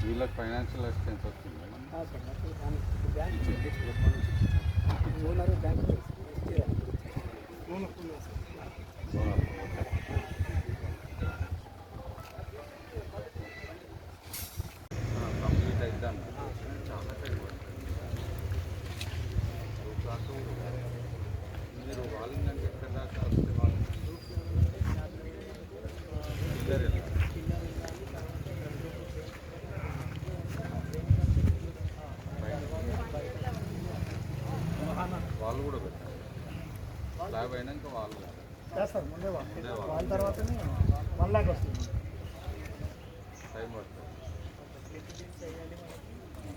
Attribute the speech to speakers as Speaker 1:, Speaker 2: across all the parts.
Speaker 1: వీళ్ళకి financial assistance వస్తుందా complete అవుతాను చాలా మీరు వాళ్ళంటే ఎక్కడ దాకా వస్తే వాళ్ళు పిల్లర్ ఎలా? వాళ్ళు కూడా పెట్టారు స్లాబ్ అయినాక వాళ్ళు
Speaker 2: చేస్తారు ముందే వాళ్ళు
Speaker 1: ముందే వాళ్ళు.
Speaker 2: వాళ్ళ తర్వాతనే వన్ లాక్ వస్తుంది
Speaker 1: టైం పడుతుంది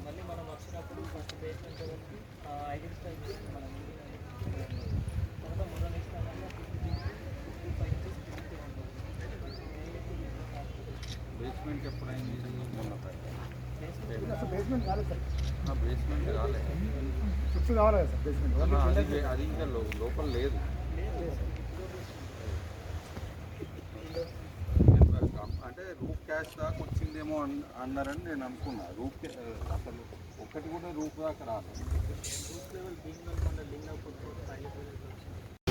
Speaker 3: మళ్ళీ మనం వచ్చినప్పుడు ఫస్ట్ బేస్మెంట్ వరకు ఐడెంటిఫై చేసి మనం తర్వాత మొదలు నెక్స్ట్
Speaker 1: బేస్మెంట్ ఎప్పుడైంది మొన్న
Speaker 2: అసలు బేస్మెంట్ కాలేదు సార్.
Speaker 1: బేస్మెంట్ కాలే.
Speaker 2: ఫిక్స్ కావాలి కదా సార్ బేస్మెంట్
Speaker 1: అలా అది అది ఇంకా లో- లోపల లేదు. అంటే రూప్ క్యాష్ దాకా వచ్చిందేమో అన్- అన్నారని నేను అనుకున్నా. రూప్ అసలు ఒకటి కూడా రూప్ దాకా రాలేదు.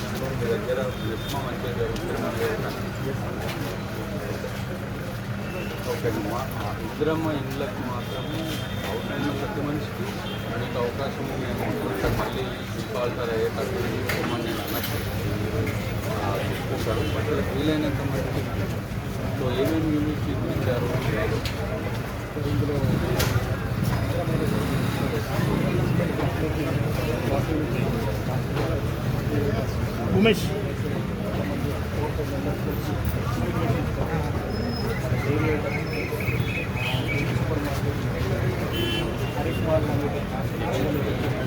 Speaker 1: లుక్లో మీ దగ్గర లిప్మా మంచిగా జరుగుతుంది ఓకే మా ఆ ఇద్దరమ్మ ఇళ్ళకి మాత్రమే అవుట్లైన్లో ప్రతి మనిషికి అనేక అవకాశము మేము కొంచెం మళ్ళీ డిఫాల్టర్ అయ్యేటట్టు చూసుకోమని నేను అన్నట్టు ఆ, బట్ వీలైనంత మంది సో ఏమేమి యూనిట్ ఇప్పించారు
Speaker 2: ఇందులో ఉమేష్
Speaker 1: రోజు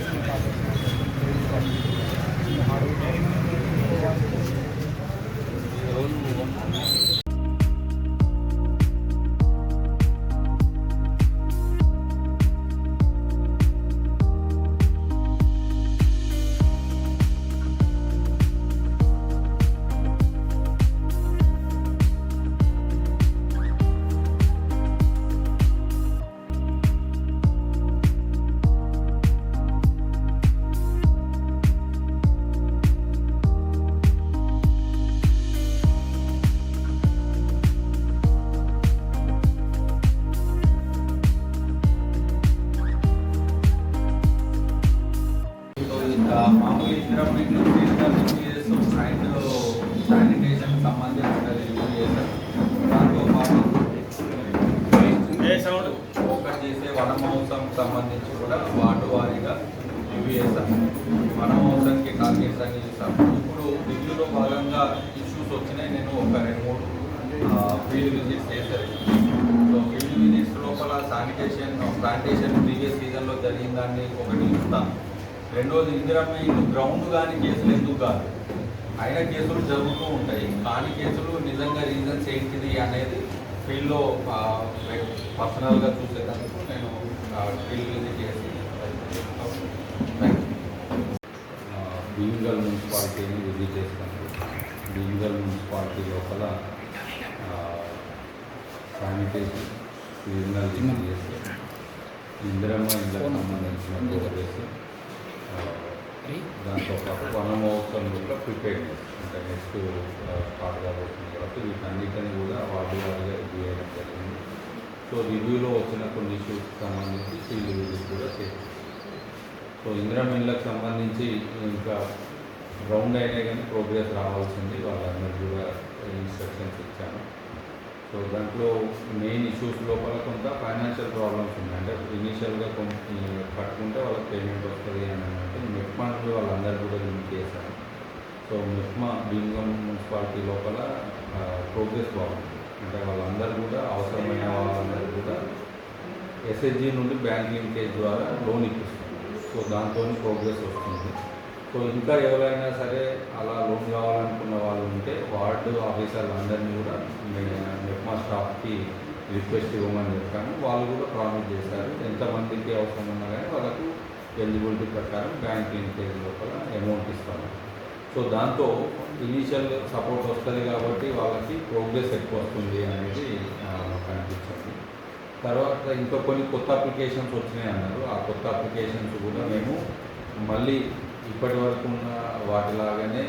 Speaker 1: మామూలు ఇద్దరం ఫిజికల్ అండ్ శానిటేషన్ సంబంధించిన రివ్యూ చేశారు దాంతో పాటు ఫోకస్ చేసే వన మహోత్సవం సంబంధించి కూడా వార్డు వారీగా రివ్యూ చేశాం వన మహోత్సవంకి టార్గెట్స్ అని చేశాం ఇప్పుడు రివ్యూలో భాగంగా ఇష్యూస్ వచ్చినాయి. నేను ఒక రెండు మూడు ఫీల్డ్ విజిట్స్ చేశాను సో ఫీల్డ్ విజిట్స్ లోపల శానిటేషన్ ప్లాంటేషన్ ప్రీవియస్ సీజన్లో జరిగిన దాన్ని ఒకటి ఇస్తాను రెండోది ఇందిరమ్మ ఇల్లు గ్రౌండ్ కానీ కేసులు ఎందుకు కాదు? అయిన కేసులు జరుగుతూ ఉంటాయి. కానీ కేసులు నిజంగా రీజన్స్ ఏంటిది అనేది ఫీల్డ్లో పర్సనల్గా చూసేటందుకు నేను ఫీల్డ్ విజిట్ చేసి భీమగల్ మున్సిపాలిటీని విజిట్ చేస్తాను. భీమగల్ మున్సిపాలిటీ లోపల శానిటేషన్ సీజనల్ డిసీజెస్ ఇందిరమ్మ ఇళ్ళకు సంబంధించిన ప్రోగ్రెస్ దాంతో పాటు వన మహోత్సవం కూడా ప్రిపేర్నెస్ అంటే నెక్స్ట్ పాట కాబోతుంది కాబట్టి వీటన్నిటిని కూడా వార్డు వారిగా రివ్యూ చేయడం జరిగింది. సో రివ్యూలో వచ్చిన కొన్ని ఇష్యూస్కి సంబంధించి ఫీల్డ్ విజిట్ కూడా చేస్తాం సో ఇందిరా మిల్లకు సంబంధించి ఇంకా గ్రౌండ్ అయినా కానీ ప్రోగ్రెస్ రావాల్సింది వాళ్ళందరూ కూడా సో దాంట్లో మెయిన్ ఇష్యూస్ లోపల కొంత ఫైనాన్షియల్ ప్రాబ్లమ్స్ ఉన్నాయి. అంటే ఇనీషియల్గా కొంత కట్టుకుంటే వాళ్ళకి పేమెంట్ వస్తుంది అని అంటే మెప్మా నుండి వాళ్ళందరూ కూడా లింక్ చేశారు. సో మెప్మా భీమగం మున్సిపాలిటీ లోపల ప్రోగ్రెస్ బాగుంది. అంటే వాళ్ళందరూ కూడా అవసరమైన వాళ్ళందరూ కూడా ఎస్హెచ్జి నుండి బ్యాంక్ లింకేజ్ ద్వారా లోన్ ఇప్పిస్తుంది సో దాంతో ప్రోగ్రెస్ వస్తుంది. ఇంకా ఎవరైనా సరే అలా లోన్ కావాలనుకున్న వాళ్ళు ఉంటే వార్డు ఆఫీసర్లు అందరినీ కూడా మెప్మా స్టాఫ్కి రిక్వెస్ట్ ఇవ్వమని చెప్పాను. వాళ్ళు కూడా ప్రామిస్ చేశారు. ఎంతమందికి అవసరం ఉన్నా కానీ వాళ్ళకు ఎలిజిబిలిటీ ప్రకారం బ్యాంక్ లింకేజ్ లోపల అమౌంట్ ఇస్తాము. సో దాంతో ఇనీషియల్ సపోర్ట్ వస్తుంది కాబట్టి వాళ్ళకి ప్రోగ్రెస్ ఎక్కువ వస్తుంది అనేది కనిపించింది అనిపించింది. తర్వాత ఇంకా కొన్ని కొత్త అప్లికేషన్స్ వచ్చినాయి అన్నారు. ఆ కొత్త అప్లికేషన్స్ కూడా మేము మళ్ళీ ఇప్పటి వరకు ఉన్న వాటిలాగానే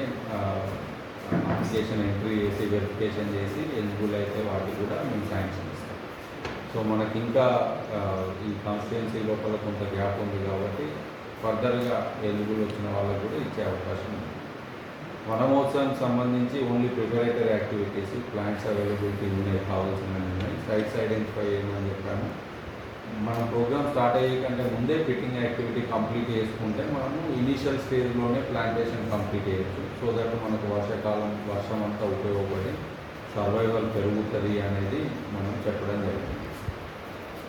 Speaker 1: అప్లికేషన్ ఎంట్రీ చేసి వెరిఫికేషన్ చేసి ఎలిజిబుల్ అయితే వాటికి కూడా మేము శాంక్షన్ ఇస్తాం సో మనకి ఇంకా ఈ కాన్స్టిట్యున్సీ లోపల కొంత గ్యాప్ ఉంది కాబట్టి ఫర్దర్గా ఎలిజిబుల్ వచ్చిన వాళ్ళకు కూడా ఇచ్చే అవకాశం ఉంది. వనమహోత్సవానికి సంబంధించి only preparatory activities plants availability ఉన్నాయి కావాల్సినవి ఉన్నాయి సైట్స్ ఐడెంటిఫై చేయమని చెప్పాను. మన ప్రోగ్రామ్ స్టార్ట్ అయ్యే కంటే ముందే ఫిట్టింగ్ యాక్టివిటీ కంప్లీట్ చేసుకుంటే మనము ఇనీషియల్ స్టేజ్లోనే ప్లాంటేషన్ కంప్లీట్ చేయొచ్చు. సో దట్ మనకు వర్షాకాలం వర్షం అంతా ఉపయోగపడి సర్వైవల్ పెరుగుతుంది అనేది మనం చెప్పడం జరిగింది.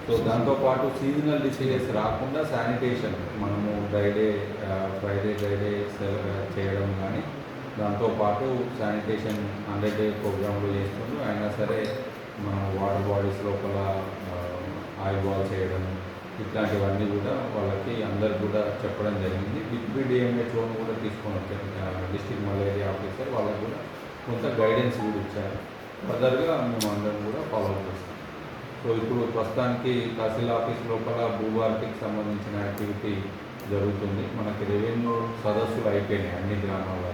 Speaker 1: సో దాంతోపాటు సీజనల్ డిసీజెస్ రాకుండా శానిటేషన్ మనము dry day Friday dry day చేయడం కానీ దాంతోపాటు శానిటేషన్ హండ్రెడ్ డే ప్రోగ్రాంలు చేస్తుండ్రు అయినా సరే మనం వాటర్ బాడీస్ లోపల ఆయిల్ బాల్ చేయడం ఇట్లాంటివన్నీ కూడా వాళ్ళకి అందరు కూడా చెప్పడం జరిగింది. బిగ్బిడిఎంహెచ్ లోన్ కూడా తీసుకొని వచ్చారు. డిస్ట్రిక్ట్ మలేరియా ఆఫీసర్ వాళ్ళకి కూడా కొంత గైడెన్స్ కూడా ఇచ్చారు. ఫర్దర్గా మేము అందరం కూడా ఫాలో చేస్తాం. సో ఇప్పుడు ప్రస్తుతానికి తహసీల్ ఆఫీస్ లోపల భూభారతికి సంబంధించిన యాక్టివిటీ జరుగుతుంది. మనకి రెవెన్యూ సదస్సులు అయిపోయినాయి అన్ని గ్రామాల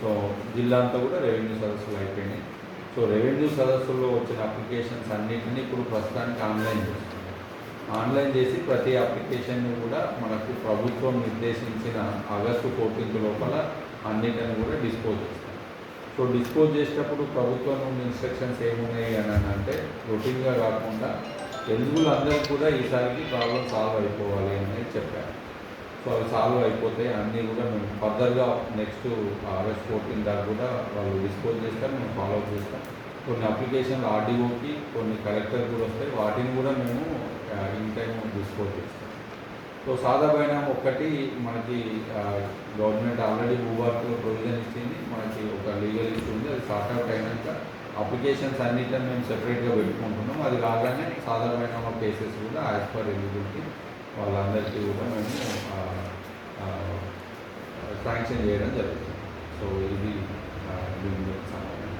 Speaker 1: సో జిల్లా అంతా కూడా రెవెన్యూ సదస్సులు అయిపోయినాయి. సో రెవెన్యూ సదస్సుల్లో వచ్చిన అప్లికేషన్స్ అన్నింటినీ ఇప్పుడు ప్రస్తుతానికి ఆన్లైన్ చేస్తుంది ఆన్లైన్ చేసి ప్రతి అప్లికేషన్ని కూడా మనకు ప్రభుత్వం నిర్దేశించిన ఆగస్టు ఫోర్టీన్త్ లోపల అన్నిటిని కూడా డిస్పోజ్ చేస్తాం సో డిస్పోజ్ చేసేటప్పుడు ప్రభుత్వం నుండి ఇన్స్ట్రక్షన్స్ ఏమున్నాయి అని అంటే రొటీన్గా కాకుండా తెలుగులు అందరికీ కూడా ఈసారికి ప్రాబ్లం సాల్వ్ అయిపోవాలి అనేది చెప్పారు. సో అవి సాల్వ్ అయిపోతాయి అన్నీ కూడా మేము ఫర్దర్గా నెక్స్ట్ ఆగస్ట్ ఫోర్టీన్ దాకా కూడా వాళ్ళు డిస్పోజ్ చేస్తారు మేము ఫాలో అప్ చేస్తాం. కొన్ని అప్లికేషన్లు ఆర్డీఓకి కొన్ని కలెక్టర్ కూడా వస్తాయి. వాటిని కూడా మేము ఇన్ టైం డిస్పోజ్ చేస్తాం. సో సాదాపైన ఒక్కటి మనకి గవర్నమెంట్ ఆల్రెడీ భూభారతిలో ప్రొవిజన్ ఇచ్చింది. మనకి ఒక లీగల్ ఇష్యూ ఉంది. అది సార్ట్ అవుట్ అయినాక అప్లికేషన్స్ అన్నిటిని మేము సెపరేట్గా పెట్టుకుంటున్నాం. అది కాగానే సాధారణమైన కేసెస్ కూడా యాజ్ పర్ ఎలిజిబిలిటీ వాళ్ళందరికీ కూడా మేము శాంక్షన్ చేయడం జరుగుతుంది సో ఇది ఆ, దీని గురించి సమాధానం